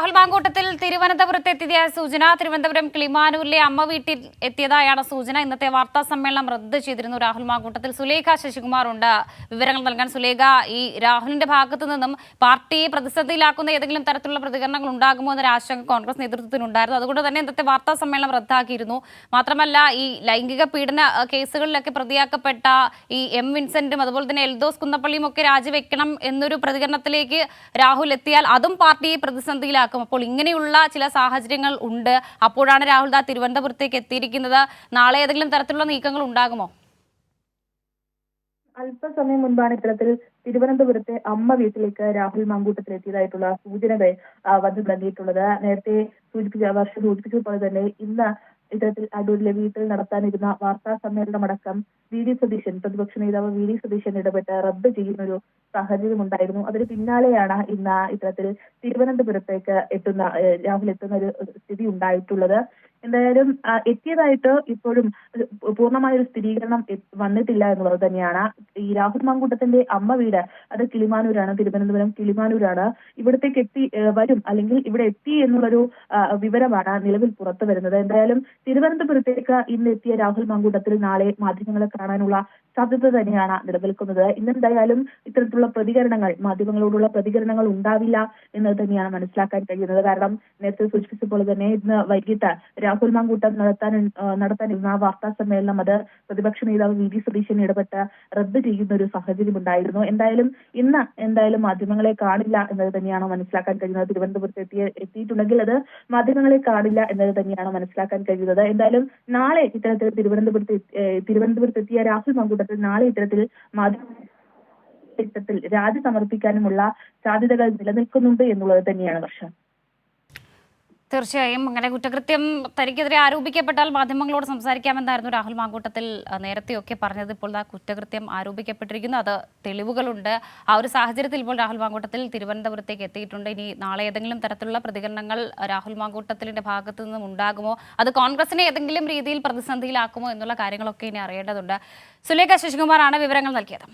രാഹുൽ മാങ്കൂട്ടത്തിൽ തിരുവനന്തപുരത്ത് എത്തിയ സൂചന. തിരുവനന്തപുരം കിളിമാനൂരിലെ അമ്മ വീട്ടിൽ എത്തിയതായാണ് സൂചന. ഇന്നത്തെ വാർത്താ സമ്മേളനം റദ്ദ് ചെയ്തിരുന്നു രാഹുൽ മാങ്കൂട്ടത്തിൽ. സുലേഖ ശശികുമാർ ഉണ്ട്. വിവരങ്ങൾ നൽകാൻ സുലേഖ ഈ രാഹുലിന്റെ ഭാഗത്തു നിന്നും പാർട്ടിയെ പ്രതിസന്ധിയിലാക്കുന്ന ഏതെങ്കിലും തരത്തിലുള്ള പ്രതികരണങ്ങൾ ഉണ്ടാകുമോ എന്നൊരു ആശങ്ക കോൺഗ്രസ് നേതൃത്വത്തിനുണ്ടായിരുന്നു. അതുകൊണ്ട് തന്നെ ഇന്നത്തെ വാർത്താ സമ്മേളനം റദ്ദാക്കിയിരുന്നു. മാത്രമല്ല ഈ ലൈംഗിക പീഡന കേസുകളിലൊക്കെ പ്രതിയാക്കപ്പെട്ട ഈ എം വിൻസെന്റും അതുപോലെ തന്നെ എൽദോസ് കുന്നപ്പള്ളിയും ഒക്കെ രാജിവെക്കണം എന്നൊരു പ്രതികരണത്തിലേക്ക് രാഹുൽ എത്തിയാൽ അതും പാർട്ടിയെ പ്രതിസന്ധിയിലാക്കും. അപ്പോൾ ഇങ്ങനെയുള്ള ചില സാഹചര്യങ്ങൾ ഉണ്ട്. അപ്പോഴാണ് രാഹുൽ ദാ തിരുവനന്തപുരത്തേക്ക് എത്തിയിരിക്കുന്നത്. നാളെ ഏതെങ്കിലും തരത്തിലുള്ള നീക്കങ്ങൾ ഉണ്ടാകുമോ? അല്പസമയം മുൻപാണ് ഇത്തരത്തിൽ തിരുവനന്തപുരത്തെ അമ്മ വീട്ടിലേക്ക് രാഹുൽ മങ്കൂട്ടത്തിൽ എത്തിയതായിട്ടുള്ള സൂചനകൾ വന്നു നൽകിയിട്ടുള്ളത് നേരത്തെ സൂചിപ്പിച്ച വർഷം സൂചിപ്പിച്ചതുപോലെ തന്നെ ഇന്ന് ഇത്തരത്തിൽ അടൂരിലെ വീട്ടിൽ നടത്താനിരുന്ന വാർത്താ സമ്മേളനമടക്കം വി ഡി സതീശൻ പ്രതിപക്ഷ നേതാവ് വി ഡി സതീശൻ ഇടപെട്ട് റദ്ദ് ചെയ്യുന്ന ഒരു സാഹചര്യം ഉണ്ടായിരുന്നു അതിന് പിന്നാലെയാണ് ഇന്ന് ഇത്തരത്തിൽ തിരുവനന്തപുരത്തേക്ക് എത്തുന്ന രാഹുൽ എത്തുന്ന ഒരു സ്ഥിതി ഉണ്ടായിട്ടുള്ളത്. എന്തായാലും എത്തിയതായിട്ട് ഇപ്പോഴും പൂർണമായ ഒരു സ്ഥിരീകരണം വന്നിട്ടില്ല എന്നുള്ളത് തന്നെയാണ്. ഈ രാഹുൽ മാങ്കൂട്ടത്തിന്റെ അമ്മ വീട് അത് കിളിമാനൂരാണ് തിരുവനന്തപുരം കിളിമാനൂരാണ്. ഇവിടത്തേക്ക് എത്തി വരും അല്ലെങ്കിൽ ഇവിടെ എത്തി എന്നുള്ളൊരു വിവരമാണ് നിലവിൽ പുറത്തു വരുന്നത്. എന്തായാലും തിരുവനന്തപുരത്തേക്ക് ഇന്ന് എത്തിയ രാഹുൽ മാങ്കൂട്ടത്തിൽ നാളെ മാധ്യമങ്ങളെ കാണാനുള്ള സാധ്യത തന്നെയാണ് നിലനിൽക്കുന്നത്. ഇന്നെന്തായാലും ഇത്തരത്തിലുള്ള പ്രതികരണങ്ങൾ മാധ്യമങ്ങളോടുള്ള പ്രതികരണങ്ങൾ ഉണ്ടാവില്ല എന്ന് തന്നെയാണ് മനസ്സിലാക്കാൻ കഴിയുന്നത്. കാരണം നേരത്തെ സൂചിപ്പിച്ച പോലെ തന്നെ ഇന്ന് വൈകിട്ട് രാഹുൽ മാങ്കൂട്ടം നടത്താൻ നടത്താനിരുന്ന വാർത്താ സമ്മേളനം അത് പ്രതിപക്ഷ നേതാവ് വി. ഡി സതീശൻ ഇടപെട്ട് റദ്ദ് ചെയ്യുന്ന ഒരു സാഹചര്യം ഉണ്ടായിരുന്നു. എന്തായാലും ഇന്ന് എന്തായാലും മാധ്യമങ്ങളെ കാണില്ല എന്നത് തന്നെയാണ് മനസ്സിലാക്കാൻ കഴിയുന്നത്. തിരുവനന്തപുരത്ത് എത്തിയ എത്തിയിട്ടുണ്ടെങ്കിൽ അത് മാധ്യമങ്ങളെ കാണില്ല എന്നത് തന്നെയാണ് മനസ്സിലാക്കാൻ കഴിയുന്നത്. എന്തായാലും നാളെ ഇത്തരത്തിൽ തിരുവനന്തപുരത്ത് തിരുവനന്തപുരത്ത് എത്തിയ രാഹുൽ മാങ്കൂട്ടത്തിൽ നാളെ ഇത്തരത്തിൽ മാധ്യമ രാജി സമർപ്പിക്കാനുമുള്ള സാധ്യതകൾ നിലനിൽക്കുന്നുണ്ട് എന്നുള്ളത് തന്നെയാണ് വർഷം. തീർച്ചയായും. അങ്ങനെ കുറ്റകൃത്യം തനിക്കെതിരെ ആരോപിക്കപ്പെട്ടാൽ മാധ്യമങ്ങളോട് സംസാരിക്കാമെന്നായിരുന്നു രാഹുൽ മാങ്കൂട്ടത്തിൽ നേരത്തെയൊക്കെ പറഞ്ഞത്. ഇപ്പോൾ ആ കുറ്റകൃത്യം ആരോപിക്കപ്പെട്ടിരിക്കുന്നു. അത് തെളിവുകളുണ്ട്. ആ ഒരു സാഹചര്യത്തിൽ ഇപ്പോൾ രാഹുൽ മാങ്കൂട്ടത്തിൽ തിരുവനന്തപുരത്തേക്ക് എത്തിയിട്ടുണ്ട്. ഇനി നാളെ ഏതെങ്കിലും തരത്തിലുള്ള പ്രതികരണങ്ങൾ രാഹുൽ മാങ്കൂട്ടത്തിലിന്റെ ഭാഗത്തു നിന്നും ഉണ്ടാകുമോ? അത് കോൺഗ്രസിനെ ഏതെങ്കിലും രീതിയിൽ പ്രതിസന്ധിയിലാക്കുമോ എന്നുള്ള കാര്യങ്ങളൊക്കെ ഇനി അറിയേണ്ടതുണ്ട്. സുലേഖ ശശികുമാറാണ് വിവരങ്ങൾ നൽകിയത്.